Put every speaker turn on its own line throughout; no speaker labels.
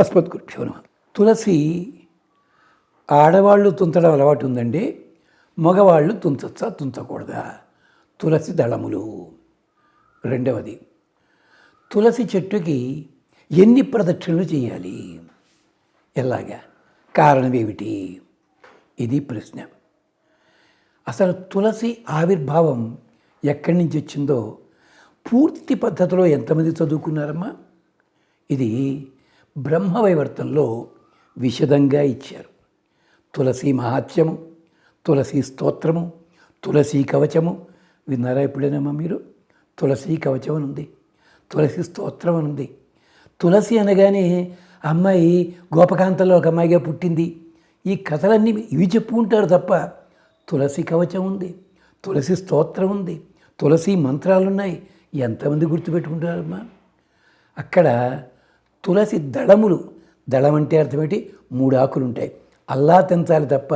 అస్మద్గురుభ్యో నమ. తులసి ఆడవాళ్ళు తుంచడం అలవాటు ఉందండి మగవాళ్ళు తుంచచ్చా తుంచకూడదా? తులసి దళములు. రెండవది తులసి చెట్టుకి ఎన్ని ప్రదక్షిణలు చేయాలి? ఎలాగా? కారణమేమిటి ఇది ప్రశ్న. అసలు తులసి ఆవిర్భావం ఎక్కడి నుంచి వచ్చిందో పూర్తి పద్ధతిలో ఎంతమంది చదువుకున్నారమ్మా? ఇది బ్రహ్మవైవర్తంలో విశదంగా ఇచ్చారు. తులసి మహాత్యము తులసి స్తోత్రము తులసి కవచము. విన్నారా ఎప్పుడైనామా మీరు? తులసి కవచం అని ఉంది తులసి స్తోత్రం అని ఉంది తులసి అనగానే అమ్మాయి గోపకాంతలో ఒక అమ్మాయిగా పుట్టింది. ఈ కథలన్నీ ఇవి చెప్పుకుంటారు తప్ప తులసి కవచం ఉంది తులసి స్తోత్రం ఉంది తులసి మంత్రాలు ఉన్నాయి ఎంతమంది గుర్తుపెట్టుకుంటారమ్మా? అక్కడ తులసి దళములు. దళం అంటే అర్థం మూడు ఆకులు ఉంటాయి. అల్లా తెంచాలి తప్ప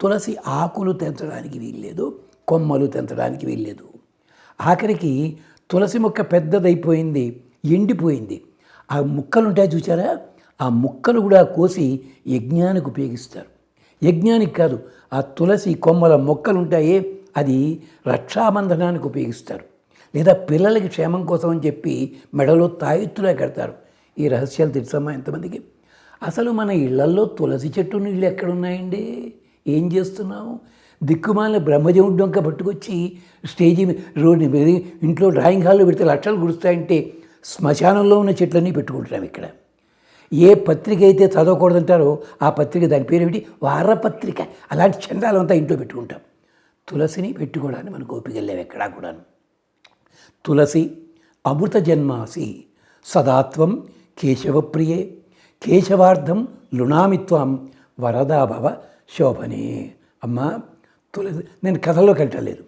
తులసి ఆకులు తెంచడానికి వీల్లేదు. కొమ్మలు తెంచడానికి వీల్లేదు. ఆఖరికి తులసి మొక్క పెద్దదైపోయింది ఎండిపోయింది. ఆ ముక్కలు ఉంటాయి చూసారా ఆ ముక్కలు కూడా కోసి యజ్ఞానికి ఉపయోగిస్తారు. యజ్ఞానికి కాదు ఆ తులసి కొమ్మల మొక్కలు ఉంటాయే అది రక్షాబంధనానికి ఉపయోగిస్తారు. లేదా పిల్లలకి క్షేమం కోసం అని చెప్పి మెడలో తాయెత్తులా కడతారు. ఈ రహస్యాలు తెలుసమ్మా ఎంతమందికి? అసలు మన ఇళ్ళల్లో తులసి చెట్టు నీళ్ళు ఎక్కడున్నాయండి? ఏం చేస్తున్నావు? దిక్కుమాల బ్రహ్మదేవుడి డొంక పట్టుకొచ్చి స్టేజీ మీద రోడ్డు ఇంట్లో డ్రాయింగ్ హాల్లో పెడితే లక్షలు కురుస్తాయంటే శ్మశానంలో ఉన్న చెట్లన్నీ పెట్టుకుంటున్నాం ఇక్కడ. ఏ పత్రిక అయితే చదవకూడదంటారో ఆ పత్రిక దాని పేరు ఏమిటి వారపత్రిక. అలాంటి చందాలంతా ఇంట్లో పెట్టుకుంటాం. తులసిని పెట్టుకోవడానికి మనకు ఓపిక లేవు ఎక్కడా కూడాను. తులసి అమృత జన్మాసి సదాత్వం కేశవప్రియే. కేశవార్థం లుణామిత్వం వరదాభవ శోభనే. అమ్మా తులసి నేను కథలోకి వెళ్ళలేదు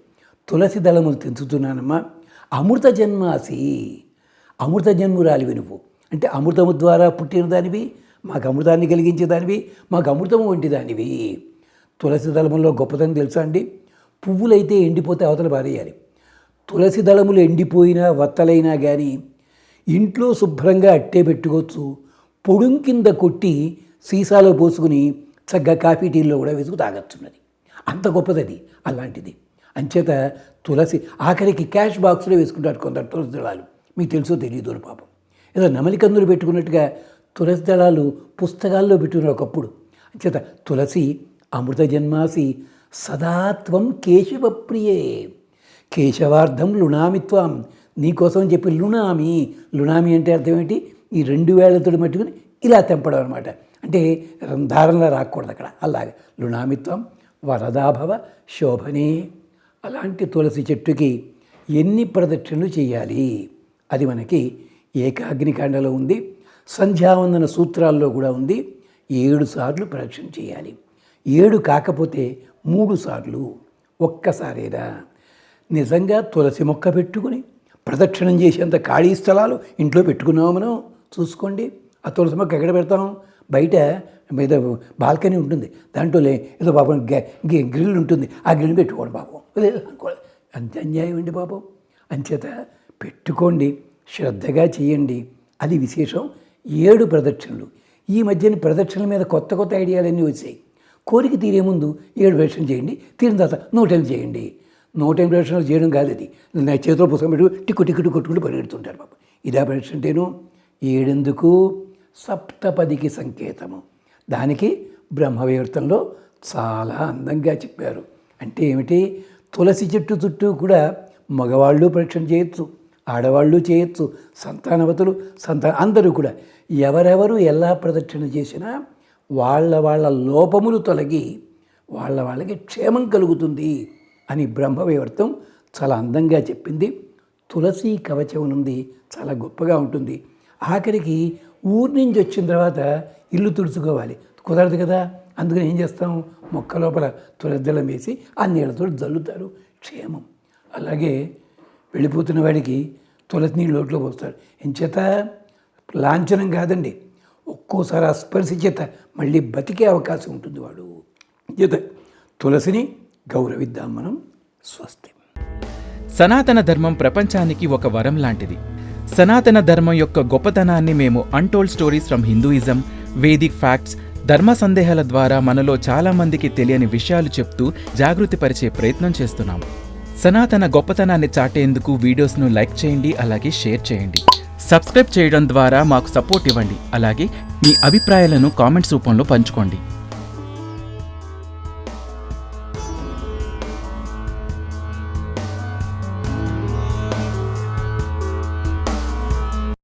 తులసి దళములు తెంచుతున్నానమ్మా. అమృత జన్మాసి. అమృత జన్మురాలివి నువ్వు. అంటే అమృతము ద్వారా పుట్టిన దానివి మాకు అమృతాన్ని కలిగించే దానివి మాకు అమృతము వంటి దానివి. తులసి దళములో గొప్పతనం తెలుసా అండి? పువ్వులైతే ఎండిపోతే అవతల పారేయాలి. తులసి దళములు ఎండిపోయినా వత్తలైనా కానీ ఇంట్లో శుభ్రంగా అట్టే పెట్టుకోవచ్చు. పొడుం కింద కొట్టి సీసాలో పోసుకుని చక్కగా కాఫీ టీల్లో కూడా వెతుకు తాగొచ్చున్నది. అంత గొప్పదది అలాంటిది. అంచేత తులసి ఆఖరికి క్యాష్ బాక్స్లో వేసుకుంటారు కొందరు తులసి దళాలు. మీకు తెలుసో తెలియదు పాపం. ఏదో నమలికందులు పెట్టుకున్నట్టుగా తులసి దళాలు పుస్తకాల్లో పెట్టుకున్నారు ఒకప్పుడు. అంచేత తులసి అమృత జన్మాసి సదాత్వం కేశవప్రియే. కేశవార్థం లుణామిత్వం నీకోసం చెప్పి లునామి. లునామి అంటే అర్థం ఏంటి? ఈ రెండు వేళ్ళతో మట్టుకుని ఇలా తెంపడం అనమాట అంటే ధారణలో రాకూడదు అక్కడ. అలాగే లునామిత్వం వరదాభవ శోభనే. అలాంటి తులసి చెట్టుకి ఎన్ని ప్రదక్షిణలు చేయాలి? అది మనకి ఏకాగ్నికాండలో ఉంది. సంధ్యావందన సూత్రాల్లో కూడా ఉంది. ఏడు సార్లు ప్రదక్షిణ చేయాలి. ఏడు కాకపోతే మూడు సార్లు ఒక్కసారేదా నిజంగా తులసి మొక్క పెట్టుకుని ప్రదక్షిణం చేసేంత ఖాళీ స్థలాలు ఇంట్లో పెట్టుకున్నాము మనం? చూసుకోండి. ఆ తులసి మొక్క ఎక్కడ పెడతాం. బయట మీద బాల్కనీ ఉంటుంది. దాంట్లో ఏదో పాపం గ్రిల్ ఉంటుంది. ఆ గ్రిల్ పెట్టుకోండి పాపం అంత అన్యాయం అండి పాపం అంచేత పెట్టుకోండి. శ్రద్ధగా చేయండి. అది విశేషం. ఏడు ప్రదక్షిణలు. ఈ మధ్యన ప్రదక్షిణల మీద కొత్త కొత్త ఐడియాలన్నీ వచ్చాయి. కోరిక తీరే ముందు ఏడు ప్రదక్షిణలు చేయండి. తీరిన తర్వాత నూటెనిమిది చేయండి. నూట ఎనిమిది ప్రదక్షిణలు చేయడం కాదు అది నా చేతిలో పుస్తకం పెట్టు టిక్కు టిక్కు కొట్టుకుంటూ పరిగెడుతుంటారు పాపం ఇదా ప్రదక్షిణ అంటేను ఏడెందుకు సప్తపదికి సంకేతము? దానికి బ్రహ్మవివర్తంలో చాలా అందంగా చెప్పారు. అంటే ఏమిటి? తులసి చెట్టు చుట్టూ కూడా మగవాళ్ళు ప్రదక్షిణ చేయొచ్చు ఆడవాళ్ళు చేయొచ్చు సంతానవతులు సంతాన అందరూ కూడా ఎవరెవరు ఎలా ప్రదక్షిణ చేసినా వాళ్ళ వాళ్ళ లోపములు తొలగి వాళ్ళ వాళ్ళకి క్షేమం కలుగుతుంది. అని బ్రహ్మవివర్తం చాలా అందంగా చెప్పింది. తులసి కవచం ఉంది చాలా గొప్పగా ఉంటుంది. ఆఖరికి ఊరి నుంచి వచ్చిన తర్వాత ఇల్లు తుడుచుకోవాలి. కుదరదు కదా. అందుకని ఏం చేస్తాం? మొక్క లోపల తులద్దలం వేసి ఆ నీళ్ళతో జల్లుతారు. క్షేమం. అలాగే వెళ్ళిపోతున్న వాడికి తులసి నీళ్ళు లోట్లో పోస్తారు. ఎంచేత లాంఛనం కాదండి. ఒక్కోసారి ఆ స్పర్శ చేత మళ్ళీ బతికే అవకాశం ఉంటుంది వాడు. చేత తులసిని గౌరవిద్దాం మనం స్వస్తి.
సనాతన ధర్మం ప్రపంచానికి ఒక వరం లాంటిది. సనాతన ధర్మం యొక్క గొప్పతనాన్ని మేము untold stories from Hinduism Vedic facts ధర్మ సందేహాల ద్వారా మనలో చాలామందికి తెలియని విషయాలు చెప్తూ జాగృతిపరిచే ప్రయత్నం చేస్తున్నాము. సనాతన గొప్పతనాన్ని చాటేందుకు వీడియోస్ను లైక్ చేయండి అలాగే షేర్ చేయండి. సబ్స్క్రైబ్ చేయడం ద్వారా మాకు సపోర్ట్ ఇవ్వండి అలాగే మీ అభిప్రాయాలను కామెంట్స్ రూపంలో పంచుకోండి.